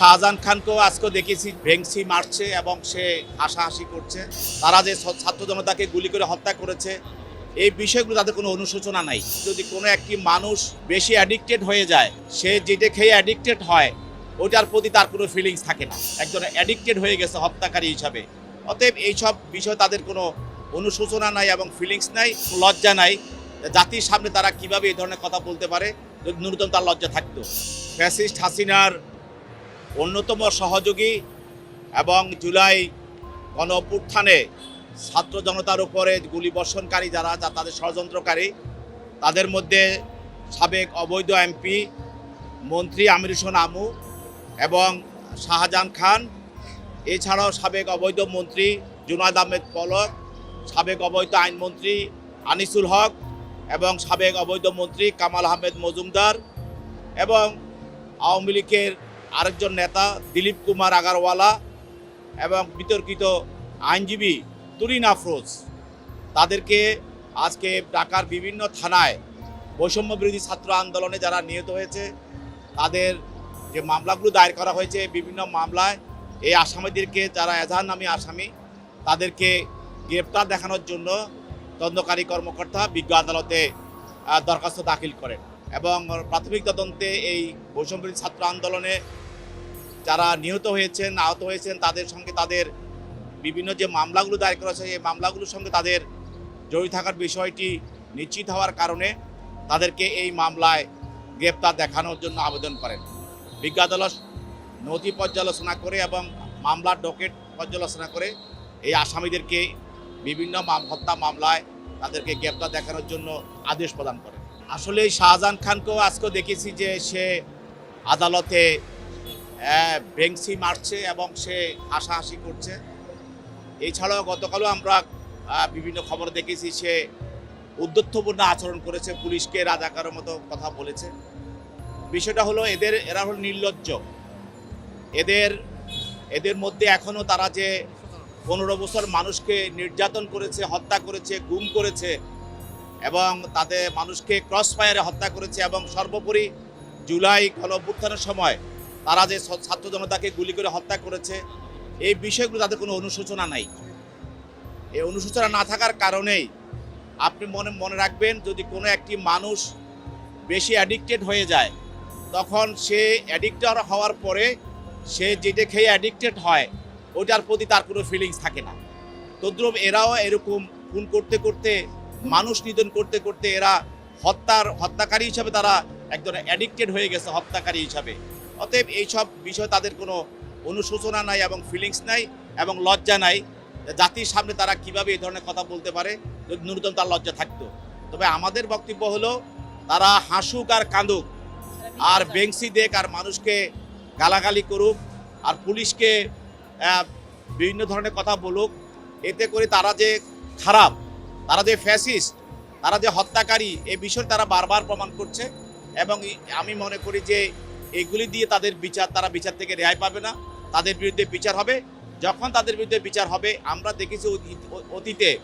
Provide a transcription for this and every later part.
শাহজাহান খানকেও আজকে দেখেছি ভেংসি মারছে এবং সে হাসাহাসি করছে। তারা যে ছাত্র জনতাকে গুলি করে হত্যা করেছে, এই বিষয়গুলো তাদের কোনো অনুশোচনা নাই। যদি কোনো একটি মানুষ বেশি অ্যাডিক্টেড হয়ে যায়, সে যেটা খেয়ে অ্যাডিক্টেড হয়, ওটার প্রতি তার কোনো ফিলিংস থাকে না। একজন অ্যাডিক্টেড হয়ে গেছে হত্যাকারী হিসাবে। অতএব এইসব বিষয় তাদের কোনো অনুশোচনা নাই এবং ফিলিংস নাই, লজ্জা নাই। জাতির সামনে তারা কীভাবে এই ধরনের কথা বলতে পারে? যদি ন্যূনতম তার লজ্জা থাকতো। ফ্যাসিস্ট হাসিনার অন্যতম সহযোগী এবং জুলাই গণ অভ্যুত্থানে ছাত্র জনতার উপরে গুলি বর্ষণকারী যারা, যা তাদের ষড়যন্ত্রকারী, তাদের মধ্যে সাবেক অবৈধ এমপি মন্ত্রী আমির হোসেন আমু এবং শাহজাহান খান, এছাড়াও সাবেক অবৈধ মন্ত্রী জুনাদ আহমেদ পলক, সাবেক অবৈধ আইনমন্ত্রী আনিসুল হক এবং সাবেক অবৈধ মন্ত্রী কামাল আহমেদ মজুমদার এবং আওয়ামী লীগের আরেকজন নেতা দিলীপ কুমার আগারওয়ালা এবং বিতর্কিত আইনজীবী তুরিন আফরোজ। তাদেরকে আজকে ঢাকার বিভিন্ন থানায় বৈষম্য বিরোধী ছাত্র আন্দোলনে যারা নিহত হয়েছে, তাদের যে মামলাগুলো দায়ের করা হয়েছে বিভিন্ন মামলায়, এই আসামিদেরকে যারা এজাহার নামী আসামি, তাদেরকে গ্রেপ্তার দেখানোর জন্য তদন্তকারী কর্মকর্তা বিজ্ঞ আদালতে দরখাস্ত দাখিল করেন এবং প্রাথমিক তদন্তে এই বৈষম্য ছাত্র আন্দোলনে যারা নিহত হয়েছেন, আহত হয়েছেন, তাদের সঙ্গে তাদের বিভিন্ন যে মামলাগুলো দায়ের করা হয়েছে, এই মামলাগুলোর সঙ্গে তাদের জড়িত থাকার বিষয়টি নিশ্চিত হওয়ার কারণে তাদেরকে এই মামলায় গ্রেপ্তার দেখানোর জন্য আবেদন করেন। বিজ্ঞ আদালত নথি পর্যালোচনা করে এবং মামলার ডকেট পর্যালোচনা করে এই আসামিদেরকে বিভিন্ন হত্যা মামলায় তাদেরকে গ্রেপ্তার দেখানোর জন্য আদেশ প্রদান করে আসলে এই শাহজাহান খানকেও আজকে দেখেছি যে সে আদালতে বেংসি মারছে এবং সে হাসাহাসি করছে। এছাড়াও গতকালও আমরা বিভিন্ন খবর দেখেছি সে উদ্যত্তপূর্ণ আচরণ করেছে, পুলিশকে রাজাকারের মতো কথা বলেছে। বিষয়টা হলো, এদের, এরা হলো নির্লজ্জ। এদের এদের মধ্যে এখনও তারা যে পনেরো বছর মানুষকে নির্যাতন করেছে, হত্যা করেছে, গুম করেছে এবং তাদের মানুষকে ক্রস ফায়ারে হত্যা করেছে এবং সর্বোপরি জুলাই গণ সময় তারা যে ছাত্র জনতাকে গুলি করে হত্যা করেছে, এই বিষয়গুলো তাদের কোনো অনুশোচনা নাই। এই অনুশোচনা না থাকার কারণেই আপনি মনে মনে রাখবেন, যদি কোনো একটি মানুষ বেশি অ্যাডিক্টেড হয়ে যায়, তখন সে অ্যাডিক্টেড হওয়ার পরে সে যেটা খেয়ে অ্যাডিক্টেড হয়, ওটার প্রতি তার কোনো ফিলিংস থাকে না। তদ্রুপ এরাও এরকম খুন করতে করতে, মানুষ নিধন করতে করতে এরা হত্যার, হত্যাকারী হিসাবে তারা একজন অ্যাডিক্টেড হয়ে গেছে, হত্যাকারী হিসাবে। অতএব এইসব বিষয়ে তাদের কোনো অনুশোচনা নাই এবং ফিলিংস নাই এবং লজ্জা নাই। জাতির সামনে তারা কীভাবে এই ধরনের কথা বলতে পারে? যদি ন্যূনতম তার লজ্জা থাকতো। তবে আমাদের বক্তব্য হলো, তারা হাসুক আর কাঁদুক, আর বেংসি দেখ আর মানুষকে গালাগালি করুক, আর পুলিশকে বিভিন্ন ধরনের কথা বলুক। এতে করে তারা যে খারাপ, তারা যে ফ্যাসিস্ট তারা যে হত্যাকারী, এ বিষয়ে তারা বারবার প্রমাণ করছে। এবং আমি মনে করি যে এগুলি দিয়ে তাদের বিচার, তারা বিচার থেকে রেহাই পাবে না। তাদের বিরুদ্ধে বিচার হবে। যখন তাদের বিরুদ্ধে বিচার হবে, আমরা দেখেছি অতীত-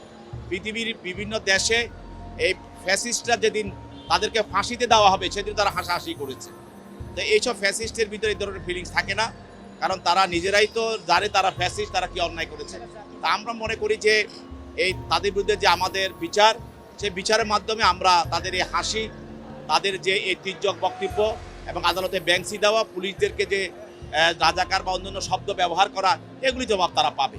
পৃথিবীর বিভিন্ন দেশে এই ফ্যাসিস্টরা যেদিন তাদেরকে ফাঁসিতে দেওয়া হবে, সেদিন তারা হাসাহাসি করেছে। তো এইসব ফ্যাসিস্টের ভিতরে এই ধরনের ফিলিংস থাকে না। কারণ তারা নিজেরাই তো জানে তারা ফ্যাসিস্ট, তারা কি অন্যায় করেছে। তা আমরা মনে করি যে এই তাদের বিরুদ্ধে যে আমাদের বিচার সেই বিচারের মাধ্যমে আমরা তাদের এই হাসি, তাদের যে এই তির্যক বক্তব্য এবং আদালতে ব্যাংসি দেওয়া, পুলিশদেরকে যে রাজাকার বা অন্যান্য শব্দ ব্যবহার করা, এগুলি জবাব তারা পাবে।